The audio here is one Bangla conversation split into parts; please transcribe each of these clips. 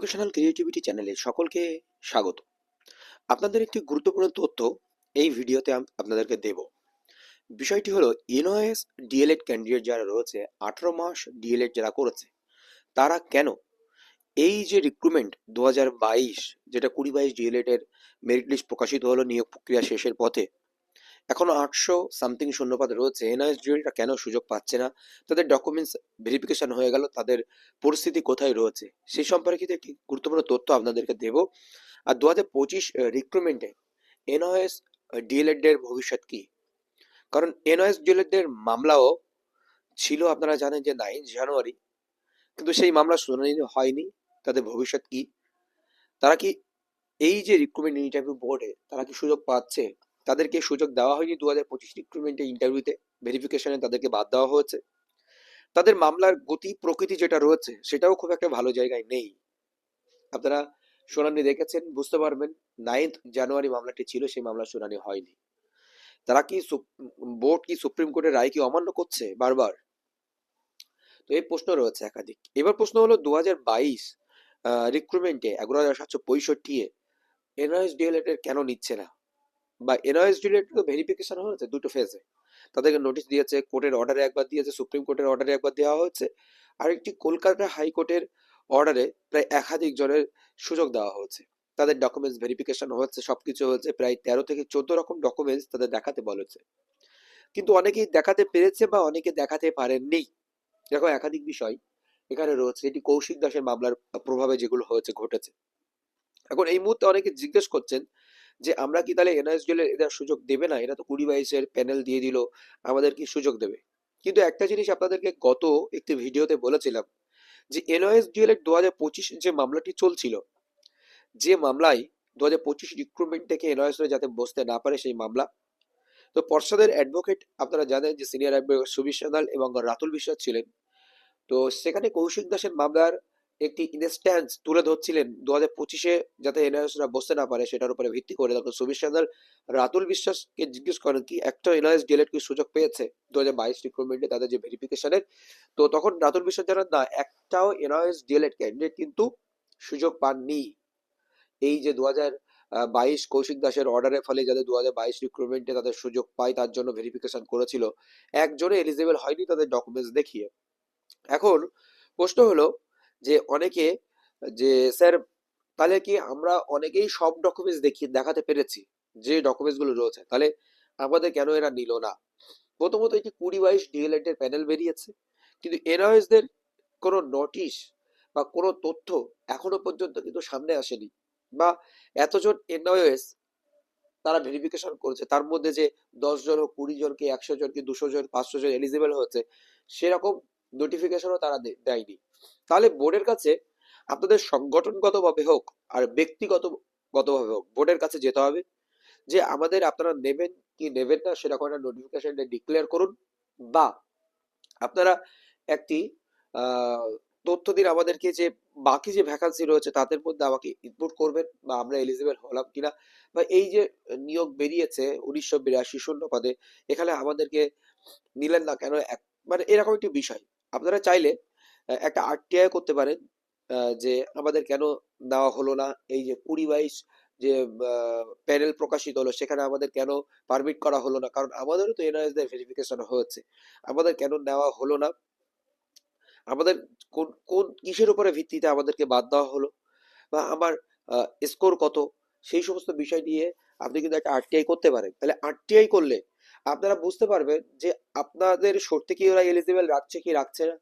এডুকেশনাল ক্রিয়েটিভিটি চ্যানেলে সকলকে স্বাগত। আপনাদের একটি গুরুত্বপূর্ণ তথ্য এই ভিডিওতে আপনাদেরকে দেব। বিষয়টি হলো এনওএস ডিএলএড ক্যান্ডিডেট যারা রয়েছে, আঠারো মাস ডিএলএড যারা করেছে, তারা কেন এই যে রিক্রুটমেন্ট দু হাজার বাইশ, যেটা কুড়ি বাইশ ডিএলএড এর মেরিট লিস্ট প্রকাশিত হলো নিয়োগ প্রক্রিয়া শেষের পথে এখনও আটশো সামথিং শূন্যপদ রয়েছে। এনআইএস ডিএলটা কেন সুযোগ পাচ্ছে না? তাদের ডকুমেন্টস ভেরিফিকেশন হয়ে গেল, তাদের পরিস্থিতি কোথায় রয়েছে? সেই সম্পর্কিত একটি গুরুত্বপূর্ণ তথ্য আপনাদেরকে দেব। আর দু হাজার পঁচিশ রিক্রুটমেন্টে এনওএস ডিএলএড এর ভবিষ্যৎ কি? কারণ এনওএস ডিএলএড এর মামলাও ছিল, আপনারা জানেন যে নাইন জানুয়ারি কিন্তু সেই মামলা শুনানি হয়নি। তাদের ভবিষ্যৎ কি? তারা কি এই যে রিক্রুটমেন্ট ইন্টারভিউ বোর্ডে তারা কি সুযোগ পাচ্ছে? তাদেরকে সুযোগ দেওয়া হয়নি দু হাজার পঁচিশ রিক্রুটমেন্টে ইন্টারভিউতে ভেরিফিকেশনে তাদেরকে বাদ দেওয়া হয়েছে। তাদের মামলার গতি, প্রকৃতি যেটা রয়েছে, সেটাও খুব একটা ভালো জায়গায় নেই। আপনারা শুনানি দেখেছেন, বুঝতে পারবেন নাইন্থ জানুয়ারি মামলাটি ছিল, সেই মামলা শুনানি হয়নি। তারা কি বোর্ড কি সুপ্রিম কোর্টের রায় কি অমান্য করছে বারবার? তো এই প্রশ্ন রয়েছে একাধিক। এবার প্রশ্ন হলো দু হাজার বাইশ রিক্রুটমেন্টে এগারো হাজার সাতশো পঁয়ষট্টি এ এনআইএস ডিএলএড এর কেন নিচ্ছে না? বা এনআইএস তো ভেরিফিকেশন হয়েছে দুটো ফেজে তাদেরকে নোটিশ দিয়েছে কোর্টের অর্ডারে একবার দিয়েছে সুপ্রিম কোর্টের অর্ডারে একবার দেওয়া হয়েছে। আর একটি কলকাতা হাইকোর্টের অর্ডারে প্রায় একাধিক জনের সুযোগ দেওয়া হয়েছে। তাদের ডকুমেন্টস ভেরিফিকেশন হচ্ছে সবকিছু হয়েছে, প্রায় তেরো থেকে চোদ্দ রকম ডকুমেন্টস তাদের দেখাতে বলেছে কিন্তু অনেকেই দেখাতে পেরেছে বা অনেকে দেখাতে পারেননি। দেখো, একাধিক বিষয় এখানে রয়েছে। এটি কৌশিক দাসের মামলার প্রভাবে যেগুলো হয়েছে, ঘটেছে। এখন এই মুহূর্তে অনেকে জিজ্ঞেস করছেন যে আমরা কি তাহলে এনআইএসডিএল এদের সুযোগ দেবে না? এরা তো কুড়ি বাইশের প্যানেল দিয়ে দিল, আমাদের কি সুযোগ দেবে? কিন্তু একটা জিনিস আপনাদেরকে গত একটি ভিডিওতে বলেছিলাম যে এনআইএসডিএল এর দু হাজার পঁচিশ যে মামলাটি চলছিল, যে মামলায় দু হাজার পঁচিশ রিক্রুটমেন্ট থেকে এনআইএস যাতে বসতে না পারে সেই মামলা। তো পর্ষদের অ্যাডভোকেট আপনারা জানেন যে সিনিয়র অ্যাডভোকেট সুবিশ এবং রাতুল বিশ্বাস ছিলেন। তো সেখানে কৌশিক দাসের মামলার একটি ইনস্ট্যান্স তুলে ধরছিলেন দু হাজার পঁচিশে যাতে এনআইএসরা বসতে না পারে, সেটার উপরে ভিত্তি করে। তখন সুবিশ সান্যাল রাতুল বিশ্বাসকে জিজ্ঞেস করেন, কি একটা এনআইএস ডিএলএড কি সুযোগ পেয়েছে? দু হাজার বাইশ রিক্রুটমেন্টে তাদের যে ভেরিফিকেশনের তো তখন রাতুল বিশ্বাস জানান, না, একটাও এনআইএস ডিএলএড ক্যান্ডিডেট কিন্তু সুযোগ পাননি। এই যে দু হাজার বাইশ কৌশিক দাসের অর্ডারের ফলে যাদের দু হাজার বাইশ রিক্রুটমেন্টে তাদের সুযোগ পায়, তার জন্য ভেরিফিকেশন করেছিল। একজনে এলিজিবল হয়নি তাদের ডকুমেন্টস দেখিয়ে। এখন প্রশ্ন হলো যে অনেকে, যে স্যার, তাহলে কি আমরা অনেকেই সব ডকুমেন্টস দেখি, দেখাতে পেরেছি, যে ডকুমেন্টসগুলো রয়েছে, তাহলে আমাদের কেন এরা নিল না? প্রথমত এটি কুড়ি বাইশ ডিএলএড এর প্যানেল বেরিয়েছে, কিন্তু এনআইএস দের কোনো নোটিশ বা কোনো তথ্য এখনও পর্যন্ত কিন্তু সামনে আসেনি, বা এতজন এনআইএস তারা ভেরিফিকেশন করেছে, তার মধ্যে যে দশ জন কুড়ি জন কি একশো জন কি দুশো জন, পাঁচশো জন এলিজিবল হয়েছে, সেরকম নোটিফিকেশনও তারা দেয়নি। তাহলে বোর্ডের কাছে আপনাদের সংগঠনগতভাবে হোক আর ব্যক্তিগত গতভাবে হোক, বোর্ডের কাছে যেতে হবে যে আমাদের আপনারা নেবেন কি নেবেন না সেরকম একটা নোটিফিকেশন ডিক্লেয়ার করুন বা আপনারা একটি তথ্য দিন আমাদেরকে যে বাকি যে ভ্যাকান্সি রয়েছে তাদের মধ্যে আমাকে ইনপুট করবেন বা আমরা এলিজিবল হলাম কিনা বা এই যে নিয়োগ বেরিয়েছে উনিশশো বিরাশি শূন্য পদে, এখানে আমাদেরকে নিলেন না কেন? মানে এরকম একটি বিষয়। আপনারা চাইলে একটা আরটিআই করতে পারেন যে আমাদের কেন নেওয়া হলো না? এই যে কুড়ি বাইশ যে প্যানেল প্রকাশিত হলো, সেখানে আমাদের কেন পারমিট করা হলো না? কারণ আমাদেরও তো এনআইএস দের ভেরিফিকেশন হয়েছে। আমাদের কেন নেওয়া হলো না? আমাদের কোন কোন কিসের উপরে ভিত্তিতে আমাদেরকে বাদ দেওয়া হলো? বা আমার স্কোর কত? সেই সমস্ত বিষয় নিয়ে আপনি কিন্তু একটা আরটিআই করতে পারেন। তাহলে আরটিআই করলে আপনারা বুঝতে পারবেন যে আপনাদের সত্যি কি ওরা এলিজিবল রাখছে কি রাখছে না।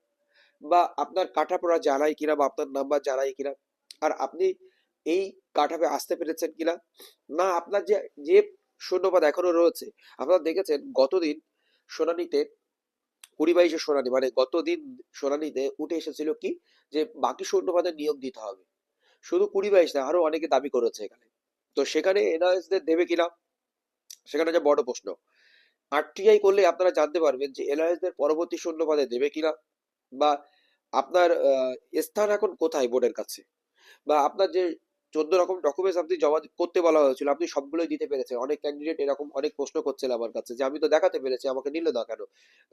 বা আপনার কাঠাপোড়া জানাই কিনা বা আপনার নাম্বার জানাই কিনা। আর আপনি এই কাঠাপে আসতে পেরেছেন কিনা? না, আপনার যে যে শূন্যপাত এখনও রয়েছে, আপনারা দেখেছেন গতদিন শুনানিতে কুড়ি বাইশে সোনানি মানে গতদিন শুনানিতে উঠে এসেছিল কি? যে বাকি শূন্যপদের নিয়োগ দিতে হবে। শুধু কুড়ি বাইশ না, আরও অনেকে দাবি করেছে এখানে। তো সেখানে এনআরএস দেবে কিনা? সেখানে যে বড় প্রশ্ন। আরটিআই করলে আপনারা জানতে পারবেন যে এনআরএস পরবর্তী শূন্য দেবে কিনা? বা আপনার স্থান এখন কোথায় বোর্ডের কাছে? বা আপনার যে চোদ্দ রকম ডকুমেন্টস আপনি জমা করতে বলা হয়েছিল, আপনি সবগুলোই দিতে পেরেছেন। অনেক ক্যান্ডিডেট এরকম অনেক প্রশ্ন করছিল আমার কাছে যে, আমি তো দেখাতে পেরেছি, আমাকে নিল না কেন?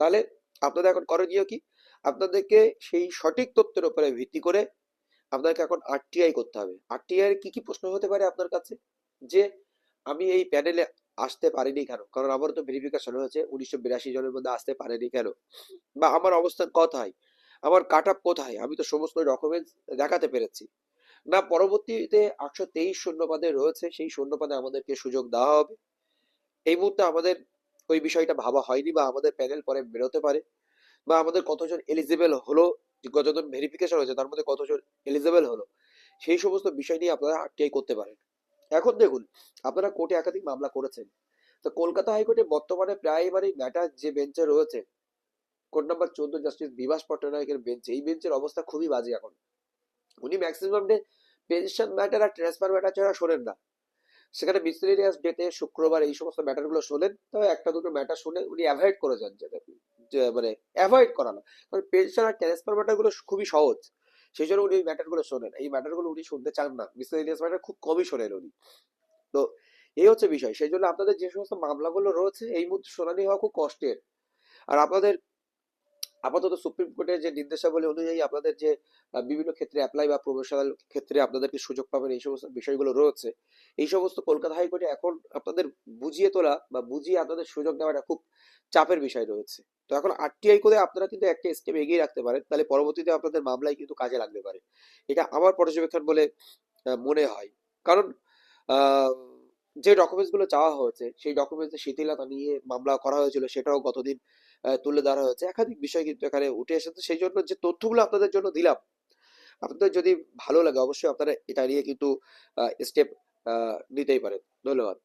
তাহলে আপনাদের এখন করণীয় কি? আপনাদেরকে সেই সঠিক তথ্যের উপরে ভিত্তি করে আপনাকে এখন আরটিআই করতে হবে। আরটিআই কি কি প্রশ্ন হতে পারে আপনার কাছে? যে, আমি এই প্যানেলে আসতে পারিনি কেন? কারণ আমার তো ভেরিফিকেশন হয়েছে, উনিশশো বিরাশি জনের মধ্যে আসতে পারেনি কেন? বা আমার অবস্থান কোথায়? আমার কাট আপ কোথায়? আমি তো সমস্ত ডকুমেন্টস দেখাতে পেরেছি। না, পরবর্তীতে আটশো তেইশ শূন্যপাদে রয়েছে, সেই শূন্যপদে আমাদেরকে সুযোগ দেওয়া হবে। এই মুহূর্তে আমাদের ওই বিষয়টা ভাবা হয়নি বা আমাদের প্যানেল পরে বেরোতে পারে বা আমাদের কতজন এলিজিবল হলো কতজন ভেরিফিকেশন হয়েছে, তার মধ্যে কতজন এলিজিবল হলো, সেই সমস্ত বিষয় নিয়ে আপনারা আরটিআই করতে পারেন। এখন দেখুন, আপনারা কোর্টে একাধিক মামলা করেছেন। তো কলকাতা হাইকোর্টে বর্তমানে প্রাইমারি ম্যাটার যে বেঞ্চে রয়েছে কোর্ট নাম্বার চোদ্দ, জাস্টিস বিভাস পট্টনায়কের বেঞ্চ এই বেঞ্চের অবস্থা খুবই বাজে এখন। উনি ম্যাক্সিমাম ডে পেনশন ম্যাটার আর ট্রান্সফার ম্যাটার ছাড়া শোনেন না। সেখানে মিসলেনিয়াস ডেতে শুক্রবার এই সমস্ত ম্যাটারগুলো শোনেন, তবে একটা দুটো ম্যাটার শুনে উনি অ্যাভয়েড করে যান যেটা যে মানে অ্যাভয়েড করা না। কারণ পেনশন আর ট্রান্সফার ম্যাটারগুলো খুবই সহজ, সেই জন্য উনি এই ম্যাটারগুলো শোনেন। এই ম্যাটারগুলো উনি শুনতে চান না মিসলেনিয়াস ম্যাটার খুব কমই শোনেন উনি। তো এই হচ্ছে বিষয়, সেই জন্য আপনাদের যে সমস্ত মামলাগুলো রয়েছে, এই মুহূর্তে শুনানি হওয়া খুব কষ্টের। আর আপনাদের আপাতত সুপ্রিম কোর্টের যে নির্দেশাবলী অনুযায়ী আপনাদের যে বিভিন্ন ক্ষেত্রে অ্যাপ্লাই বা প্রফেশনাল ক্ষেত্রে আপনাদেরকে সুযোগ পাবেন এই সমস্ত বিষয়গুলো রয়েছে। এই সমস্ত কলকাতা হাইকোর্টে এখন আপনাদের বুঝিয়ে তোলা বা বুঝিয়ে আপনাদের সুযোগ দেওয়াটা খুব চাপের বিষয় রয়েছে। তো এখন আরটিআই করে আপনারা কিন্তু একটা স্টেপ এগিয়ে রাখতে পারেন তাহলে পরবর্তীতে আপনাদের মামলায় কিন্তু কাজে লাগতে পারে। এটা আমার পর্যবেক্ষণ বলে মনে হয়। কারণ আহ, যে ডকুমেন্টসগুলো চাওয়া হয়েছে, সেই ডকুমেন্টসের শিথিলতা নিয়ে মামলা করা হয়েছিল, সেটাও গতদিন তুলে ধরা হয়েছে। একাধিক বিষয় কিন্তু এখানে উঠে এসেছে। সেই জন্য যে তথ্যগুলো আপনাদের জন্য দিলাম, আপনাদের যদি ভালো লাগে, অবশ্যই আপনারা এটা নিয়ে কিন্তু স্টেপ নিতেই পারেন। ধন্যবাদ।